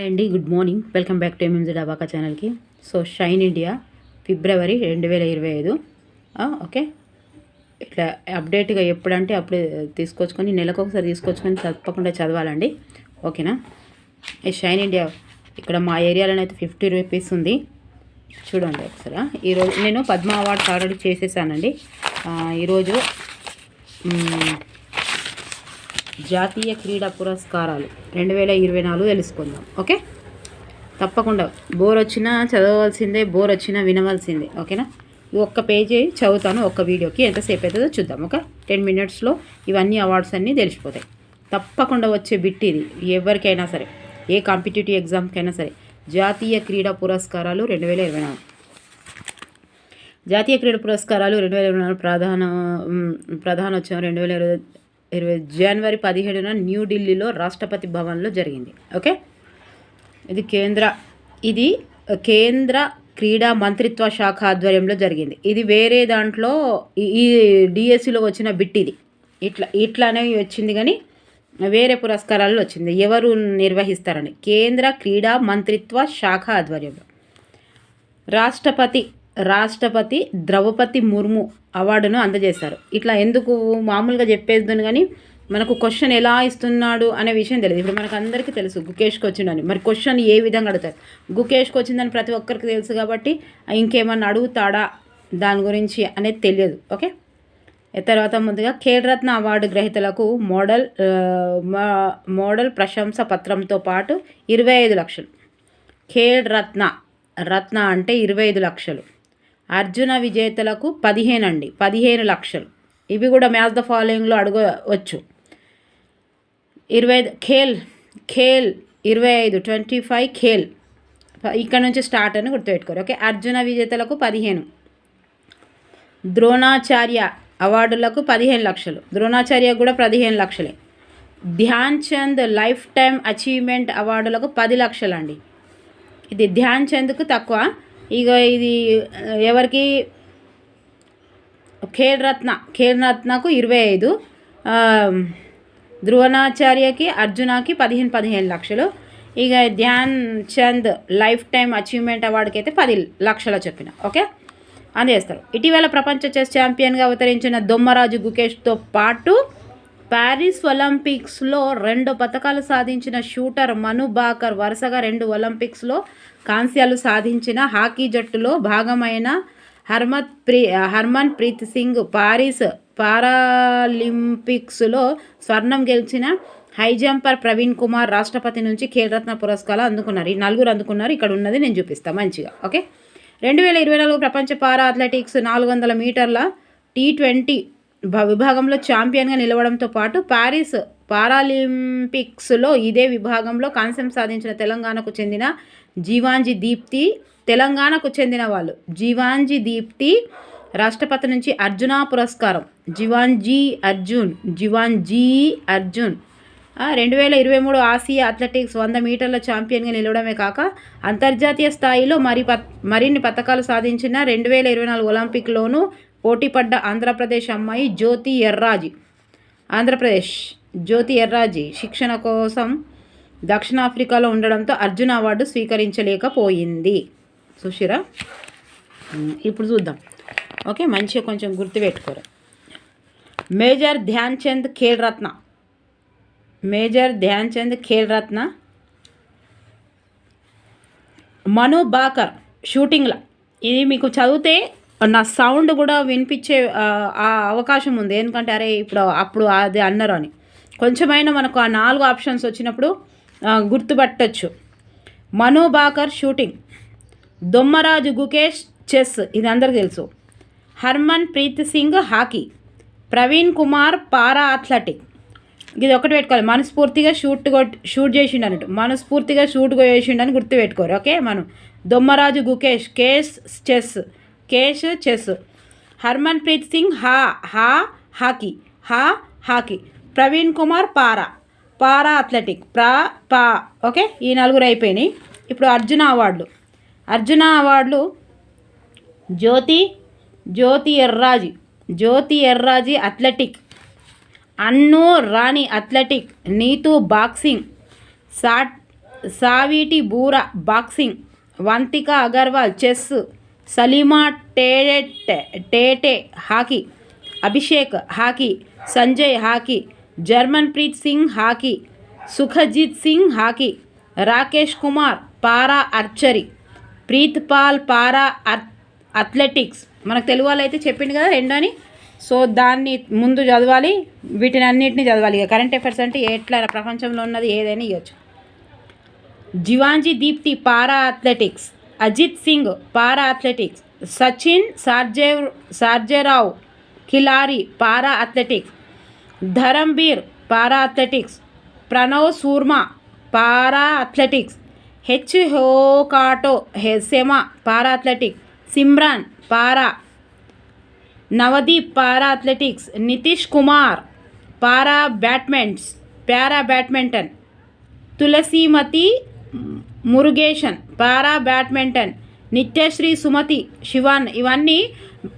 Hi అండి good morning welcome back to MMG డబాకా ఛానల్కి so shine India ఫిబ్రవరి రెండు వేల ఇరవై ఐదు. Ah, ఓకే ఇట్లా అప్డేట్గా ఎప్పుడంటే అప్పుడు తీసుకొచ్చుకొని నెలకు ఒకసారి తీసుకొచ్చుకొని తప్పకుండా చదవాలండి. ఓకేనా ఈ షైన్ ఇండియా ఇక్కడ మా ఏరియాలోనే అయితే ఫిఫ్టీ రూపీస్ ఉంది. చూడండి ఒకసారి ఈరోజు నేను పద్మ అవార్డ్స్ ఆల్రెడీ చేసేసానండి. ఈరోజు జాతీయ క్రీడా పురస్కారాలు రెండు వేల ఇరవై నాలుగు తెలుసుకుందాం ఓకే? తప్పకుండా. బోర్ వచ్చినా చదవవలసిందే బోర్ వచ్చినా వినవలసిందే ఓకేనా? ఒక్క పేజీ చదువుతాను ఒక్క వీడియోకి ఎంతసేపు అవుతుందో చూద్దాం ఓకే? టెన్ మినిట్స్లో ఇవన్నీ అవార్డ్స్ అన్నీ తెలిసిపోతాయి. తప్పకుండా వచ్చే బిట్ ఇది ఎవరికైనా సరే ఏ కాంపిటేటివ్ ఎగ్జామ్కైనా సరే. జాతీయ క్రీడా పురస్కారాలు రెండు వేల ఇరవై నాలుగు. జాతీయ క్రీడా పురస్కారాలు రెండు వేల ఇరవై నాలుగు ప్రధాన ప్రధానోత్సవం రెండు వేల ఇరవై ఇరవై జనవరి పదిహేడున న్యూఢిల్లీలో రాష్ట్రపతి భవన్లో జరిగింది. ఓకే? ఇది కేంద్ర ఇది కేంద్ర క్రీడా మంత్రిత్వ శాఖ ఆధ్వర్యంలో జరిగింది. ఇది వేరే దాంట్లో ఈ- ఈ డిఎస్సిలో వచ్చిన బిట్ ఇది. ఇట్లా ఇట్లానే వచ్చింది కానీ వేరే పురస్కారాల్లో వచ్చింది. ఎవరు నిర్వహిస్తారని? కేంద్ర క్రీడా మంత్రిత్వ శాఖ ఆధ్వర్యంలో. రాష్ట్రపతి రాష్ట్రపతి ద్రౌపది ముర్ము అవార్డును అందజేశారు. ఇట్లా ఎందుకు మామూలుగా చెప్పేద్దును కానీ మనకు క్వశ్చన్ ఎలా ఇస్తున్నాడు అనే విషయం తెలియదు. ఇప్పుడు మనకు అందరికీ తెలుసు గుకేష్కి వచ్చిండని మరి క్వశ్చన్ ఏ విధంగా అడుగుతారు? గుకేష్కి వచ్చిందని ప్రతి ఒక్కరికి తెలుసు కాబట్టి ఇంకేమన్నా అడుగుతాడా దాని గురించి అనేది తెలియదు. ఓకే? తర్వాత ముందుగా ఖేల్రత్న అవార్డు గ్రహీతలకు మోడల్ మా- మోడల్ ప్రశంస పత్రంతో పాటు ఇరవై ఐదు లక్షలు. ఖేల్ రత్న రత్న అంటే ఇరవై ఐదు లక్షలు. అర్జున విజేతలకు పదిహేను అండి పదిహేను లక్షలు. ఇవి కూడా మ్యాచ్ ద ఫాలోయింగ్లో అడగవచ్చు. ఇరవై ఐదు ఖేల్ ఖేల్ ఇరవై ఐదు ట్వంటీ ఫైవ్ ఖేల్. ఇక్కడ నుంచి స్టార్ట్ అని గుర్తుపెట్టుకోరు. ఓకే అర్జున విజేతలకు పదిహేను. ద్రోణాచార్య అవార్డులకు పదిహేను లక్షలు. ద్రోణాచార్య కూడా పదిహేను లక్షలే. Dhyan Chand lifetime achievement అవార్డులకు పది లక్షలు అండి ఇది ధ్యాన్ చంద్కు తక్కువ. ఇక ఇది ఎవరికి? ఖేల్ రత్న ఖేల్ రత్నకు ఇరవై ఐదు. ఆ, ధ్రువనాచార్యకి అర్జునకి పదిహేను పదిహేను లక్షలు. ఇక Dhyan Chand lifetime achievement అవార్డుకి అయితే పది లక్షల చెప్పిన ఓకే? అందజేస్తారు ఇటీవల ప్రపంచ చెస్ ఛాంపియన్గా అవతరించిన దొమ్మరాజు గుకేష్తో పాటు ప్యారిస్ ఒలింపిక్స్లో రెండు పథకాలు సాధించిన షూటర్ మను బాకర్ వరుసగా రెండు ఒలింపిక్స్లో కాంస్యాలు సాధించిన హాకీ జట్టులో భాగమైన హర్మత్ ప్రీ హర్మన్ ప్రీత్ సింగ్ పారిస్ పారాలింపిక్స్లో స్వర్ణం గెలిచిన హై జంపర్ ప్రవీణ్ కుమార్ రాష్ట్రపతి నుంచి ఖేల్రత్న పురస్కారాలు అందుకున్నారు. ఈ నలుగురు అందుకున్నారు. ఇక్కడ ఉన్నది నేను చూపిస్తాను మంచిగా ఓకే? రెండు వేల ఇరవై నాలుగు ప్రపంచ పారా అథ్లెటిక్స్ నాలుగు వందల మీటర్ల టీ ట్వంటీ విభాగంలో ఛాంపియన్గా నిలవడంతో పాటు ప్యారిస్ పారాలింపిక్స్లో ఇదే విభాగంలో కాంస్యం సాధించిన తెలంగాణకు చెందిన జీవాంజీ దీప్తి తెలంగాణకు చెందిన వాళ్ళు జీవాంజీ దీప్తి రాష్ట్రపతి నుంచి అర్జున పురస్కారం. జీవాంజీ అర్జున్ జీవాంజీ అర్జున్. రెండు వేల ఇరవై మూడు ఆసియా అథ్లెటిక్స్ వంద మీటర్ల ఛాంపియన్గా నిలవడమే కాక అంతర్జాతీయ స్థాయిలో మరి పత్ మరిన్ని పథకాలు సాధించిన రెండు వేల ఇరవై నాలుగు ఒలింపిక్లోనూ పోటీపడ్డ ఆంధ్రప్రదేశ్ అమ్మాయి జ్యోతి ఎర్రాజీ. ఆంధ్రప్రదేశ్ జ్యోతి ఎర్రాజీ శిక్షణ కోసం దక్షిణాఫ్రికాలో ఉండడంతో అర్జున్ అవార్డు స్వీకరించలేకపోయింది. సుశిర? ఇప్పుడు చూద్దాం. ఓకే మంచిగా కొంచెం గుర్తుపెట్టుకోరు మేజర్ ధ్యాన్ చంద్ ఖేల్ రత్న. మేజర్ ధ్యాన్ చంద్ ఖేల్ రత్న. మను బాకర్ షూటింగ్లో. ఇది మీకు చదివితే నా సౌండ్ కూడా వినిపించే అవకాశం ఉంది. ఎందుకంటే అరే ఇప్పుడు అప్పుడు అది అన్నారు అని. కొంచెమైనా మనకు ఆ నాలుగు ఆప్షన్స్ వచ్చినప్పుడు గుర్తుపట్టచ్చు. మను బాకర్ షూటింగ్. దొమ్మరాజు గుకేష్ చెస్. ఇది అందరికి తెలుసు. Harman Preet Singh hockey. Praveen Kumar para athletic. ఇది ఒకటి పెట్టుకోవాలి. మనస్ఫూర్తిగా షూట్ షూట్ చేసిండు అన్నట్టు. మనస్ఫూర్తిగా షూట్ చేసిండని గుర్తుపెట్టుకోరు. ఓకే? మనం. దొమ్మరాజు గుకేష్. కేస్ చెస్. కేష్ చెస్. హర్మన్ ప్రీత్ సింగ్ హా హా హాకీ. హా hockey. Praveen Kumar para. Para athletic. ప్రా పా. ఓకే? ఈ నలుగురు అయిపోయినాయి. ఇప్పుడు అర్జున అవార్డులు. అర్జున అవార్డులు Jyothi Jyothi Yarraji. Jyothi Yarraji athletic. Annu Rani athletic. Neetu boxing. సాట్ Saweety Boora boxing. Vantika Agarwal chess. Salima Tete Tete hockey. Abhishek hockey. Sanjay hockey. Jarman Preet Singh hockey Sukhjeet Singh hockey Rakesh Kumar para archery Preet Pal para athletics. మనకు తెలుగు వాళ్ళు అయితే చెప్పింది కదా రెండోని so దాన్ని ముందు చదవాలి వీటిని అన్నింటినీ చదవాలి. ఇక కరెంట్ అఫైర్స్ అంటే ఎట్లా ప్రపంచంలో ఉన్నది ఏదైనా ఇవ్వచ్చు Jivanji Deepthi para athletics Ajeet Singh para athletics Sachin Sarjev Sarjerao Khilari para athletics. Dharambir para athletics Pranav Soorma para athletics H Hokato Hesema para athletics Simran para Navdeep para athletics Nitesh Kumar para బ్యాట్మెంట్స్ para badminton Thulasimathi Murugesan para badminton Nithyasre Sumathi Sivan ఇవన్నీ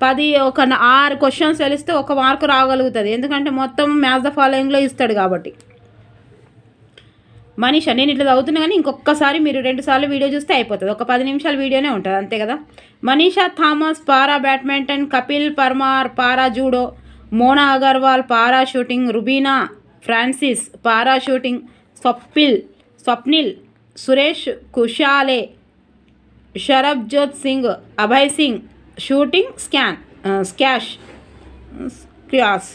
పది ఒక ఆరు questions తెలిస్తే ఒక mark రాగలుగుతుంది. ఎందుకంటే మొత్తం math the ఫాలోయింగ్లో ఇస్తాడు కాబట్టి. మనీష నేను ఇట్లా చదువుతున్నా కానీ ఇంకొకసారి మీరు రెండు సార్లు వీడియో చూస్తే అయిపోతుంది. ఒక పది నిమిషాల వీడియోనే ఉంటుంది అంతే కదా? Manisha Thomas para badminton Kapil Parmar para judo Mona Agarwal para shooting Rubina Francis para shooting Swapnil Swapnil Suresh Kusale Sarabjot Singh Abhay Singh shooting scan squash class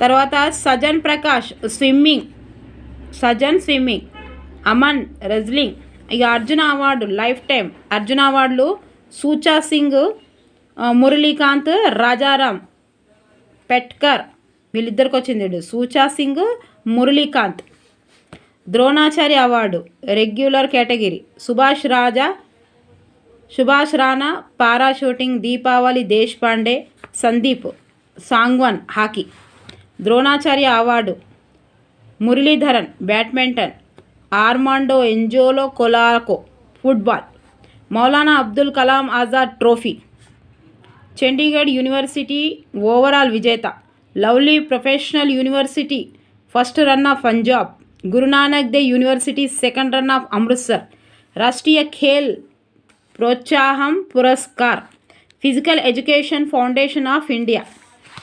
తర్వాత Sajan Prakash swimming Sajan swimming Aman wrestling ఇక Arjuna award lifetime Arjuna అవార్డులు సూచా సింగ్ మురళీకాంత్ రాజారాం పెట్కర్ వీళ్ళిద్దరికి వచ్చింది Sucha Singh Muralikant Dronacharya award regular category Subhash Raja Subhash Rana para shooting Deepavali Deshpande Sandeep Sangwan hockey. Dronacharya award Muralidharan badminton Armando ఎంజోలో Colaco football Maulana Abdul Kalam Azad trophy. Chandigarh university overall విజేత Lovely professional university first run off Punjab. Guru Nanak Dev university second run off Amritsar Rashtriya Khel Protsahan Puraskar. Physical education foundation of India.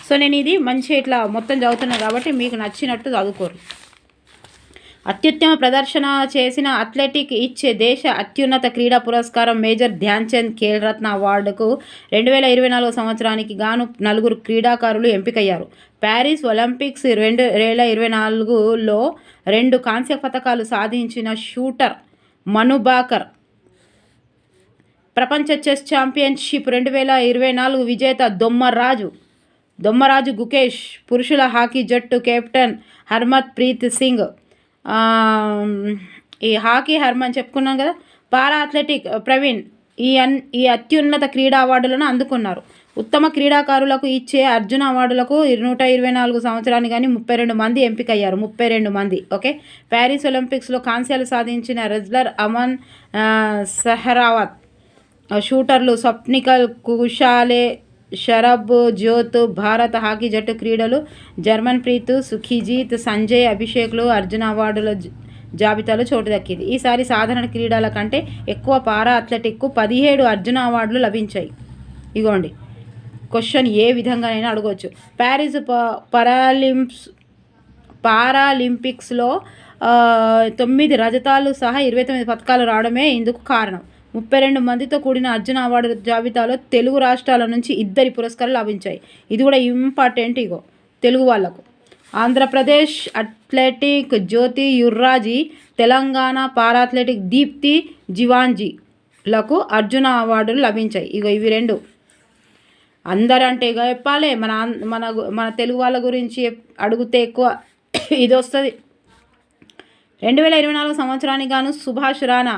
So నేను ఇది మంచి ఇట్లా మొత్తం చదువుతున్నాను కాబట్టి మీకు నచ్చినట్టు చదువుకోరు. అత్యుత్తమ ప్రదర్శన చేసిన అథ్లెటిక్ ఇచ్చే దేశ అత్యున్నత క్రీడా పురస్కారం మేజర్ ధ్యాన్ చంద్ ఖేల్ రత్న అవార్డుకు రెండు వేల ఇరవై నాలుగు సంవత్సరానికి గాను నలుగురు క్రీడాకారులు ఎంపికయ్యారు. ప్యారిస్ ఒలింపిక్స్ రెండు వేల ఇరవై నాలుగులో రెండు కాంస్య పథకాలు సాధించిన షూటర్ మనుబాకర్ ప్రపంచ చెస్ ఛాంపియన్షిప్ రెండు వేల ఇరవై నాలుగు విజేత దొమ్మరాజు దొమ్మరాజు గుకేష్ పురుషుల హాకీ జట్టు కెప్టెన్ హర్మత్ ప్రీత్ సింగ్ ఈ హాకీ హర్మన్ చెప్పుకున్నాం కదా పారా అథ్లెటిక్ ప్రవీణ్ ఈ అన్ ఈ అత్యున్నత క్రీడా అవార్డులను అందుకున్నారు. ఉత్తమ క్రీడాకారులకు ఇచ్చే అర్జున అవార్డులకు నూట ఇరవై నాలుగు సంవత్సరానికి కానీ ముప్పై రెండు మంది ఎంపికయ్యారు. ముప్పై రెండు మంది ఓకే? ప్యారిస్ ఒలింపిక్స్లో కాంస్యాలు సాధించిన రెజ్లర్ అమన్ సెహరావత్. షూటర్లు స్వప్నికల్ కుషాలే షరబ్ జ్యోత్ భారత హాకీ జట్టు క్రీడలు జర్మన్ ప్రీత్ సుఖిజీత్ సంజయ్ అభిషేక్లు అర్జున అవార్డుల జాబితాలో చోటు దక్కింది. ఈసారి సాధారణ క్రీడల కంటే ఎక్కువ పారా అథ్లెటిక్కు పదిహేడు అర్జున అవార్డులు లభించాయి. ఇగోండి. క్వశ్చన్ ఏ విధంగానైనా అడగవచ్చు ప్యారిస్ ప పరాలింప్స్ పారాలింపిక్స్లో తొమ్మిది రజతాలు సహా ఇరవై తొమ్మిది పథకాలు రావడమే ఇందుకు కారణం. ముప్పై రెండు మందితో కూడిన అర్జున అవార్డు జాబితాలో తెలుగు రాష్ట్రాల నుంచి ఇద్దరి పురస్కారాలు లభించాయి. ఇది కూడా ఇంపార్టెంట్ ఇగో తెలుగు వాళ్ళకు. Andhra Pradesh athletic Jyothi Yarraji Telangana para athletic Deepthi జివాంజీలకు Arjuna అవార్డులు లభించాయి. ఇగో ఇవి రెండు. అందరంటే ఇక చెప్పాలి మన మన మన తెలుగు వాళ్ళ గురించి అడిగితే ఎక్కువ ఇది వస్తుంది. రెండు వేల ఇరవై నాలుగు సంవత్సరానికి గాను సుభాష్ రాణా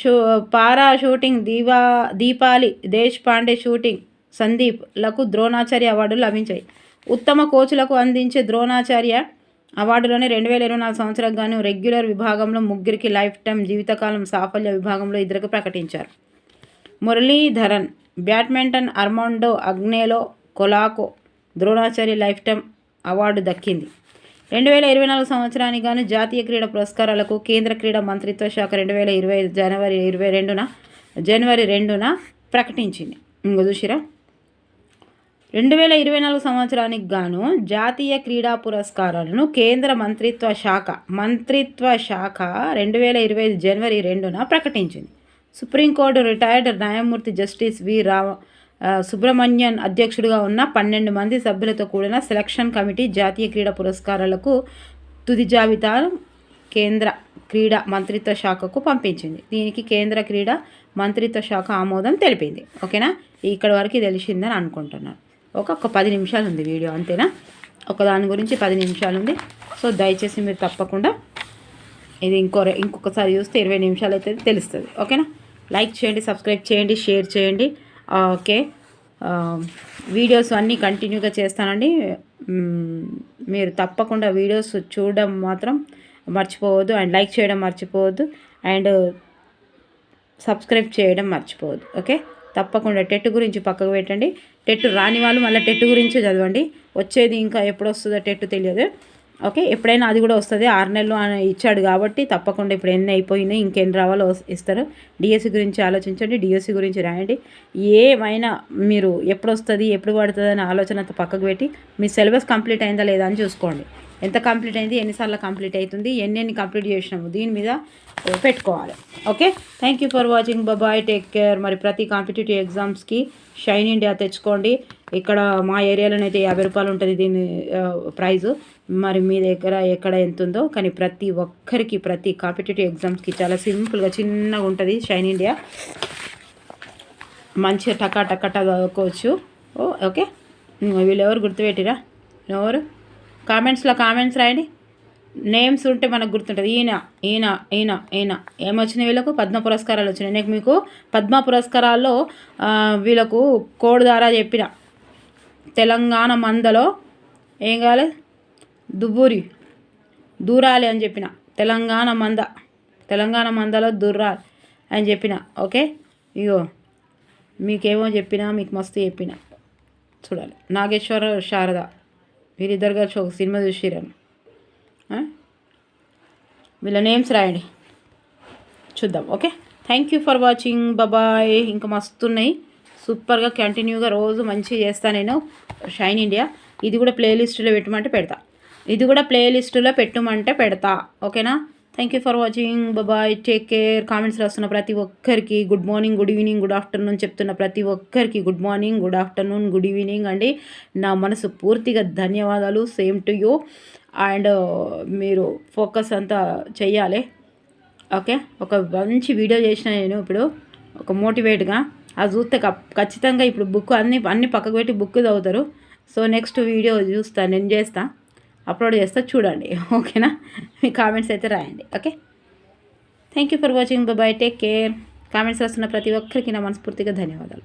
షూ పారా షూటింగ్ దీవా దీపాలి దేశ్ పాండే షూటింగ్ సందీప్లకు ద్రోణాచార్య అవార్డులు లభించాయి. ఉత్తమ కోచ్లకు అందించే ద్రోణాచార్య అవార్డులోనే రెండు వేల ఇరవై నాలుగు సంవత్సరం గాను రెగ్యులర్ విభాగంలో ముగ్గురికి లైఫ్ టైం జీవితకాలం సాఫల్య విభాగంలో ఇద్దరికి ప్రకటించారు. Muralidharan badminton Armando Agnelo Colaco Dronacharya lifetime award దక్కింది. రెండు వేల ఇరవై నాలుగు సంవత్సరానికి గాను జాతీయ క్రీడా పురస్కారాలకు కేంద్ర క్రీడా మంత్రిత్వ శాఖ రెండు వేల ఇరవై ఐదు జనవరి ఇరవై రెండున జనవరి రెండున ప్రకటించింది. ఇంకో చూసిరా? రెండు వేల ఇరవై నాలుగు సంవత్సరానికి గాను జాతీయ క్రీడా పురస్కారాలను కేంద్ర మంత్రిత్వ శాఖ మంత్రిత్వ శాఖ రెండు వేల ఇరవై ఐదు జనవరి రెండున ప్రకటించింది. సుప్రీంకోర్టు రిటైర్డ్ న్యాయమూర్తి జస్టిస్ వి రామ సుబ్రహ్మణ్యన్ అధ్యక్షుడిగా ఉన్న పన్నెండు మంది సభ్యులతో కూడిన సెలక్షన్ కమిటీ జాతీయ క్రీడా పురస్కారాలకు తుది జాబితా కేంద్ర క్రీడా మంత్రిత్వ శాఖకు పంపించింది. దీనికి కేంద్ర క్రీడా మంత్రిత్వ శాఖ ఆమోదం తెలిపింది. ఓకేనా? ఇక్కడ వరకు తెలిసిందని అనుకుంటున్నాను. ఒక ఒక పది నిమిషాలు ఉంది వీడియో అంతేనా? ఒక దాని గురించి పది నిమిషాలు ఉంది. సో దయచేసి మీరు తప్పకుండా ఇది ఇంకో ఇంకొకసారి చూస్తే ఇరవై నిమిషాలు అయితే తెలుస్తుంది. ఓకేనా? లైక్ చేయండి సబ్స్క్రైబ్ చేయండి షేర్ చేయండి. ఓకే. వీడియోస్ అన్నీ కంటిన్యూగా చేస్తానండి. మీరు తప్పకుండా వీడియోస్ చూడడం మాత్రం మర్చిపోవద్దు. అండ్ లైక్ చేయడం మర్చిపోవద్దు. అండ్ సబ్స్క్రైబ్ చేయడం మర్చిపోవద్దు. ఓకే? తప్పకుండా టెట్ గురించి పక్కకు పెట్టండి. టెట్ రాని వాళ్ళు మళ్ళీ టెట్ గురించి చదవండి. వచ్చేది ఇంకా ఎప్పుడు వస్తుందో టెట్ తెలియదు. ఓకే ఎప్పుడైనా అది కూడా వస్తుంది. ఆరు నెలలు ఇచ్చాడు కాబట్టి తప్పకుండా ఇప్పుడు ఎన్ని అయిపోయినాయి ఇంకెన్ని రావాలో ఇస్తారు. డిఎస్సి గురించి ఆలోచించండి. డిఎస్సి గురించి రాయండి. ఏమైనా మీరు ఎప్పుడు వస్తుంది ఎప్పుడు పడుతుంది అనే ఆలోచన పక్కకు పెట్టి మీ సిలబస్ కంప్లీట్ అయిందా లేదా అని చూసుకోండి. ఎంత కంప్లీట్ అయింది ఎన్నిసార్లు కంప్లీట్ అవుతుంది ఎన్ని ఎన్ని కంప్లీట్ చేసినాము దీని మీద పెట్టుకోవాలి. Okay? Thank you for watching bye bye take care మరి ప్రతి కాంపిటేటివ్ ఎగ్జామ్స్కి షైన్ ఇండియా తెచ్చుకోండి. ఇక్కడ మా ఏరియాలోనైతే యాభై రూపాయలు ఉంటుంది దీని ప్రైజు. మరి మీ దగ్గర ఎక్కడ ఎంత ఉందో కానీ ప్రతి ఒక్కరికి ప్రతి కాంపిటేటివ్ ఎగ్జామ్స్కి చాలా సింపుల్గా చిన్నగా ఉంటుంది షైన్ ఇండియా. మంచిగా టకా టకా చదువుకోవచ్చు. ఓ ఓకే? వీళ్ళు ఎవరు గుర్తుపెట్టిరా? ఎవరు? కామెంట్స్లో కామెంట్స్ రాయండి. నేమ్స్ ఉంటే మనకు గుర్తుంటుంది. ఈయన ఈయన ఈయన ఈయన. ఏమొచ్చినాయి వీళ్ళకు? పద్మ పురస్కారాలు వచ్చినాయి. నేను మీకు పద్మ పురస్కారాల్లో వీళ్ళకు కోడ్ ద్వారా చెప్పిన. తెలంగాణ మందలో ఏం కావాలి? దువ్వూరి దూరాలి అని చెప్పిన. తెలంగాణ మంద తెలంగాణ మందలో దుర్రాలి అని చెప్పిన. ఓకే? ఇగో మీకేమో చెప్పినా మీకు మస్తు చెప్పిన. చూడాలి. నాగేశ్వర శారద వీరిద్దరు కలిసి ఒక సినిమా చూసిరాను వీళ్ళ నేమ్స్ రాయండి. చూద్దాం. Okay? Thank you for watching bye bye ఇంకా మస్తున్నాయి. సూపర్గా కంటిన్యూగా రోజు మంచిగా చేస్తాను నేను. షైన్ ఇండియా ఇది కూడా ప్లేలిస్టులో పెట్టమంటే పెడతా. ఇది కూడా ప్లేలిస్టులో పెట్టమంటే పెడతా. ఓకేనా? Thank you for watching bye bye take care comments రాస్తున్న ప్రతి ఒక్కరికి good morning good evening good afternoon చెప్తున్న ప్రతి ఒక్కరికి good morning good afternoon good evening అండి. నా మనసు పూర్తిగా ధన్యవాదాలు. సేమ్ టు యూ అండ్ మీరు ఫోకస్ అంతా చెయ్యాలి. ఓకే ఒక మంచి వీడియో చేసిన నేను ఇప్పుడు ఒక మోటివేట్గా అది చూస్తే కప్- ఖచ్చితంగా ఇప్పుడు బుక్ అన్ని అన్ని పక్కకు పెట్టి బుక్ చదువుతారు. సో నెక్స్ట్ వీడియో చూస్తా నేను చేస్తాను అప్లోడ్ చేస్తా చూడండి ఓకేనా? మీ కామెంట్స్ అయితే రాయండి okay? Thank you for watching bye take care comments రాస్తున్న ప్రతి ఒక్కరికి నా మనస్ఫూర్తిగా ధన్యవాదాలు.